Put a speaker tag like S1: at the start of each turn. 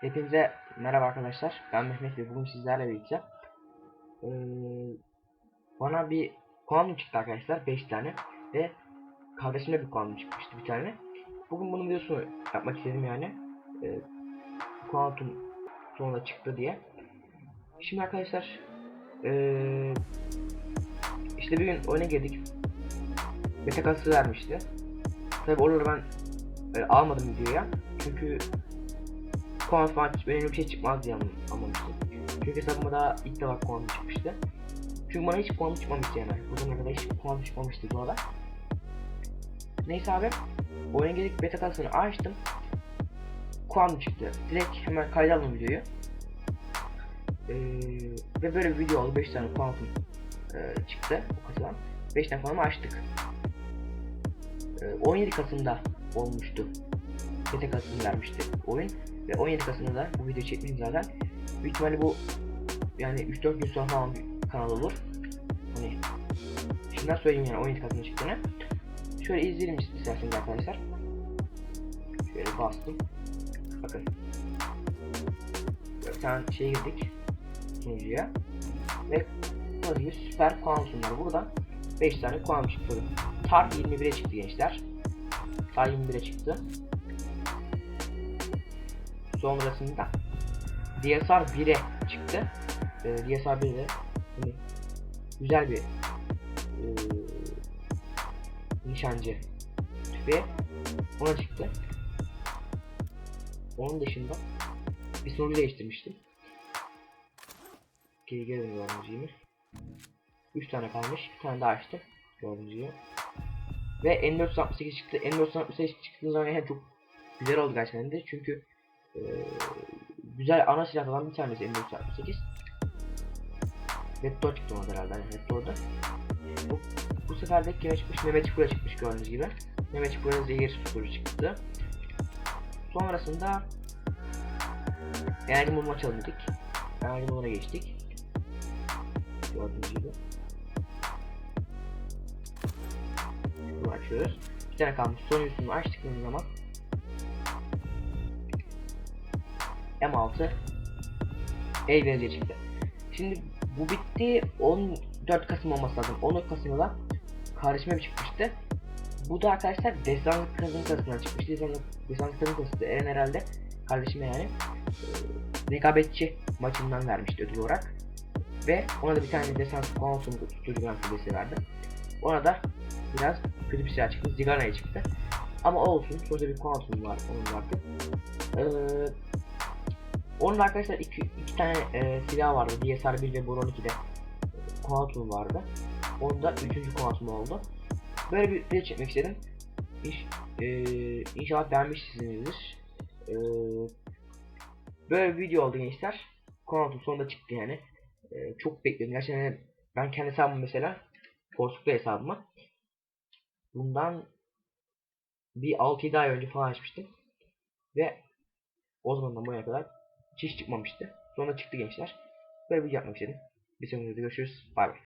S1: Hepinize merhaba arkadaşlar. Ben Mehmet ve bugün sizlerle birlikte ee, bana bir kuantum çıktı arkadaşlar 5 tane ve kardeşime bir kuantum çıkmıştı bir tane. Bugün bunun videosunu yapmak istedim yani. Ee, kuantum sonunda çıktı diye. Şimdi arkadaşlar ee, işte bir gün oyuna girdik. Beta kası vermişti. Tabi oraları ben e, almadım videoya. Çünkü Kuantum maç önemli bir şey çıkmaz diye anlamıştım. Çünkü daha ilk defa kuantum çıkmıştı. Çünkü bana hiç kuantum çıkmamıştı yani. Bu zamana kadar hiç kuantum çıkmamıştı bu arada. Neyse abi. Oyuna girdik beta kasını açtım. Kuantum çıktı. Direkt hemen kayda aldım videoyu. Ee, ve böyle bir video oldu. 5 tane kuantum e, çıktı bu kasadan. 5 tane kuantum açtık. Ee, 17 Kasım'da olmuştu. Beta kasını vermişti oyun. Ve 17 Kasım'da da bu video çekmişim zaten. Büyük ihtimalle bu yani 3-4 gün sonra falan bir kanal olur. Hani şimdiden söyleyeyim yani 17 Kasım'da çıktığını. Şöyle izleyelim isterseniz arkadaşlar. Şöyle bastım. Bakın. Bir tane şeye girdik. Sunucuya. Ve burada gibi süper kuantumlar. Burada 5 tane kuantum çıktı. TAR 21'e çıktı gençler. TAR 21'e çıktı. Sonrasında DSR 1'e çıktı. Ee, DSR 1'de hani güzel bir e, nişancı tüfeği ona çıktı. Onun dışında bir soru değiştirmiştim. Geri geri gördüğünüz 3 tane kalmış. Bir tane daha açtım. Gördüğünüz. Ve N468 çıktı. N468 çıktığı zaman yani çok güzel oldu gerçekten de. Çünkü ee, güzel ana silahlardan bir tanesi M468. Vector çıktı ona herhalde yani Vector'da. Bu, bu sefer de kime çıkmış? Mehmet Çukur'a çıkmış gördüğünüz gibi. Mehmet Çukur'a zehir soru çıktı. Sonrasında enerji açalım dedik. Enerji mumuna geçtik. Gördüğünüz gibi. Bunu açıyoruz. Bir tane kalmış. Son üstünü açtıklarımız zaman M6 el verici çıktı. Şimdi bu bitti 14 Kasım olması lazım. 14 Kasım'da da kardeşime bir çıkmıştı. Bu da arkadaşlar Destanlık Kazın Kası'ndan çıkmıştı. Destanlık, Destanlık Kazın Kası'da Eren herhalde kardeşime yani e, rekabetçi maçından vermişti ödül olarak. Ve ona da bir tane Destanlık Konsol'un tutucu Grand Prix'si verdi. Ona da biraz kötü bir silah çıktı. Zigana'ya çıktı. Ama olsun. Sonuçta bir Quantum var onun vardı. Ee, onun arkadaşlar iki, iki tane e, silah vardı. DSR 1 ve Boron 2'de Quantum vardı. Onun da üçüncü Quantum oldu. Böyle bir video çekmek istedim. İş, e, inşallah beğenmişsinizdir. E, böyle bir video oldu gençler. Quantum sonunda çıktı yani. E, çok bekledim. Gerçekten ben kendi hesabım mesela Forsuklu hesabımı bundan bir 6-7 ay önce falan açmıştım. Ve o zamandan buraya kadar hiç çıkmamıştı. Sonra çıktı gençler. Böyle bir video yapmak istedim. Bir sonraki videoda görüşürüz. Bay bay.